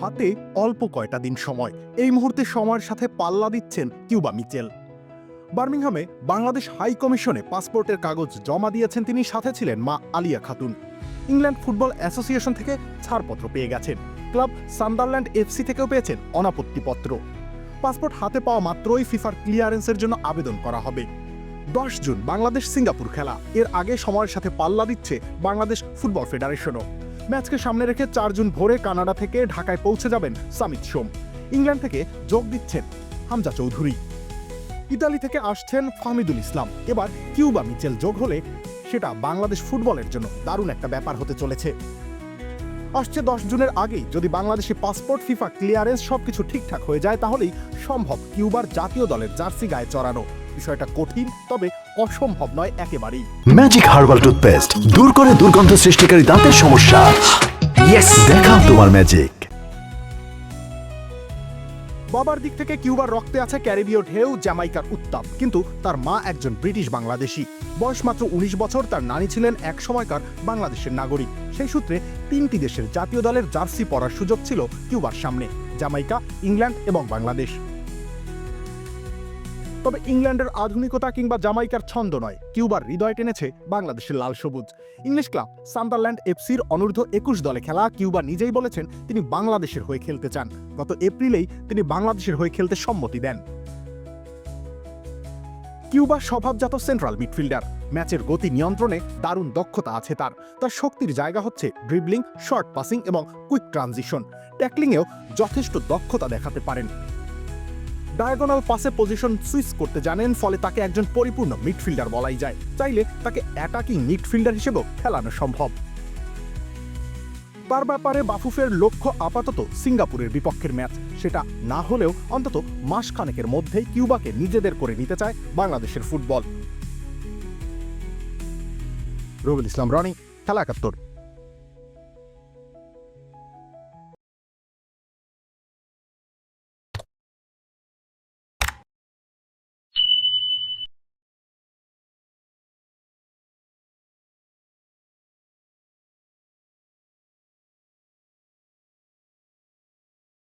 হাতে অল্প কয়টা দিন সময়। এই মুহূর্তে সময়ের সাথে পাল্লা দিচ্ছেন কিউবা মিচেল। বার্মিংহামে বাংলাদেশ হাই কমিশনে পাসপোর্টের কাগজ জমা দিয়েছেন তিনি, সাথে ছিলেন মা Aliya Khatun. England football association থেকে ছাড়পত্র পেয়ে গেছেন। ক্লাব সান্ডারল্যান্ড এফসি থেকেও পেয়েছেন অনাপত্তিপত্র। পাসপোর্ট হাতে পাওয়া মাত্রই ফিফার ক্লিয়ারেন্সের জন্য আবেদন করা হবে। দশ জুন বাংলাদেশ সিঙ্গাপুর খেলা। এর আগে সময়ের সাথে পাল্লা দিচ্ছে বাংলাদেশ ফুটবল ফেডারেশনও। ম্যাচকে সামনে রেখে চার জুন ভোরে কানাডা থেকে ঢাকায় পৌঁছে যাবেন সামিত সোম। ইংল্যান্ড থেকে যোগ দিচ্ছেন হামজা চৌধুরী। ইতালি থেকে আসছেন ফাহমিদুল ইসলাম। এবার কিউবা মিচেল যোগ হলে সেটা বাংলাদেশ ফুটবলের জন্য দারুণ একটা ব্যাপার হতে চলেছে। আসছে দশ জুনের আগেই যদি বাংলাদেশি পাসপোর্ট, ফিফা ক্লিয়ারেন্স সবকিছু ঠিকঠাক হয়ে যায়, তাহলেই সম্ভব কিউবার জাতীয় দলের জার্সি গায়ে চড়ানো। বিষয়টা কঠিন তবে অসম্ভব নয় একেবারেই। ম্যাজিক হার্বাল টুথপেস্ট দূর করে দুর্গন্ধ সৃষ্টিকারী দাঁতের সমস্যা। ইয়েস দেখাও তোমার ম্যাজিক বাবার দিক থেকে কিউবার রক্তে আছে ক্যারিবীয় ঢেউ জ্যামাইকার উত্তাপ। কিন্তু তার মা একজন ব্রিটিশ বাংলাদেশি। বয়স মাত্র উনিশ বছর তার নানি ছিলেন এক সময়কার বাংলাদেশের নাগরিক। সেই সূত্রে তিনটি দেশের জাতীয় দলের জার্সি পরার সুযোগ ছিল কিউবার সামনে জামাইকা ইংল্যান্ড এবং বাংলাদেশ। তবে ইংল্যান্ডের আধুনিকতা কিংবা জামাইকার ছন্দ নয়। কিউবার হৃদয় টেনেছে বাংলাদেশের লাল সবুজ। ইংলিশ ক্লাব সান্দারল্যান্ড এফসির অনূর্ধ্ব একুশ দলে খেলা কিউবা নিজেই বলেছেন তিনি বাংলাদেশের হয়ে খেলতে চান। গত এপ্রিলেই তিনি বাংলাদেশের হয়ে খেলতে সম্মতি দেন। কিউবা স্বভাবজাত সেন্ট্রাল মিডফিল্ডার। ম্যাচের গতি নিয়ন্ত্রণে দারুণ দক্ষতা আছে তার। তার শক্তির জায়গা হচ্ছে ড্রিবলিং শর্ট পাসিং এবং কুইক ট্রানজিশন ট্যাকলিংয়েও যথেষ্ট দক্ষতা দেখাতে পারেন। ডায়াগোনাল পাসে পজিশন সুইচ করতে জানেন, ফলে তাকে একজন পরিপূর্ণ মিডফিল্ডার বলাই যায়। চাইলে তাকে অ্যাটাকিং মিডফিল্ডার হিসেবেও খেলানো সম্ভব। তার ব্যাপারে বাফুফের লক্ষ্য আপাতত সিঙ্গাপুরের বিপক্ষের ম্যাচ। সেটা না হলেও অন্তত মাসখানেকের মধ্যেই কিউবাকে নিজেদের করে নিতে চায় বাংলাদেশের ফুটবল। রবিল ইসলাম, রনি, খেলা একাত্তর।